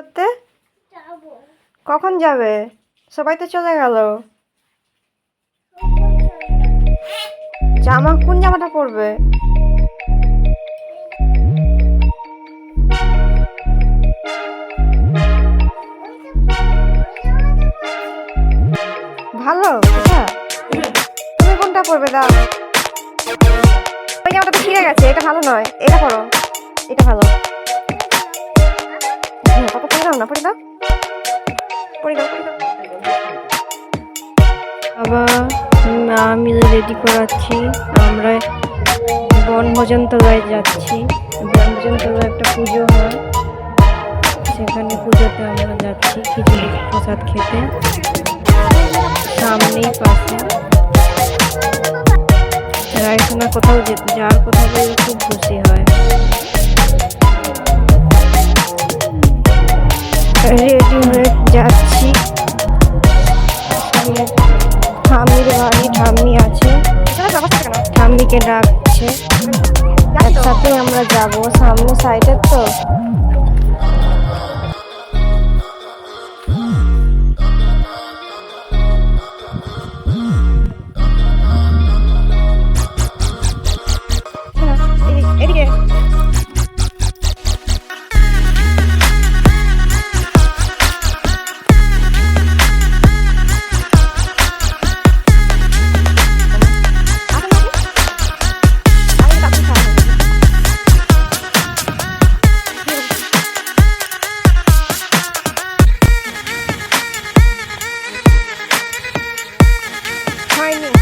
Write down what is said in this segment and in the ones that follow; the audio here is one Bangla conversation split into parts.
করতে? কখন যাবে? সবাই তো চলে গেল। জামা কোন জামাটা পরবে? ভালো তুমি কোনটা পরবে, দাও। ওই জামাটা তো ছিঁড়ে গেছে, এটা ভালো নয়, এটা পরো, এটা ভালো। পাপা বাবা মা মিলে রেডি করাচ্ছি আমরা বনভোজন তলায় যাচ্ছি বনভোজন একটা পুজো হয় সেখানে পুজোতে আমরা যাচ্ছি খিচুড়ি প্রসাদ খেতে সামনেই পাশে রায়সোনা কোথাও যাওয়ার কথা বলে খুব খুশি হয় রেডি হয়ে যাচ্ছি। ঠাম্মির বাড়ি, ঠাম্মি আছে। ঠাম্মিকে ডাকছে। একসাথে আমরা যাব। সামনে সাইডের তো? tiny.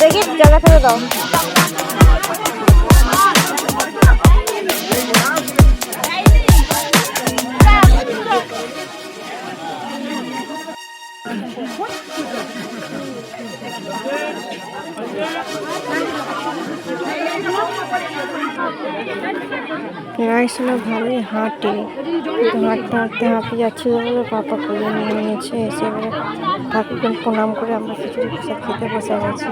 দেখি জায়গা ফেলে দাও। রাইসলা ভালোই হাঁটে। হাঁটতে হাঁটতে হাঁপিয়ে যাচ্ছিল বলে পাপা কোলে নিয়ে নিয়েছে, এসে এবারে ঠাকুরকে প্রণাম করে আমরা খিচুড়ি প্রসাদ খেতে বসে গেছি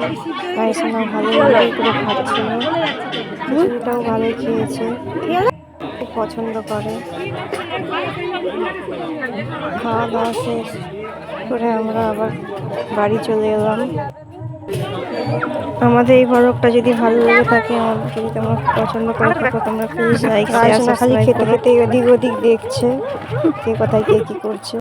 রাইসলা ভালোই ভালোই করে খাচ্ছিল। খিচুড়িটাও ভালোই খেয়েছে। খুব পছন্দ করে। খাওয়া দাওয়া শেষ করে আমরা আবার বাড়ি চলে এলাম। আমাদের এই ব্লগটা যদি ভালো লেগে থাকে আমাদের যদি তোমার পছন্দ করে থাকো তোমরা প্লিজ লাইক শেয়ার খালি খেতে খেতে এদিক ওদিক দেখছে কে কোথায় কে কি করছে।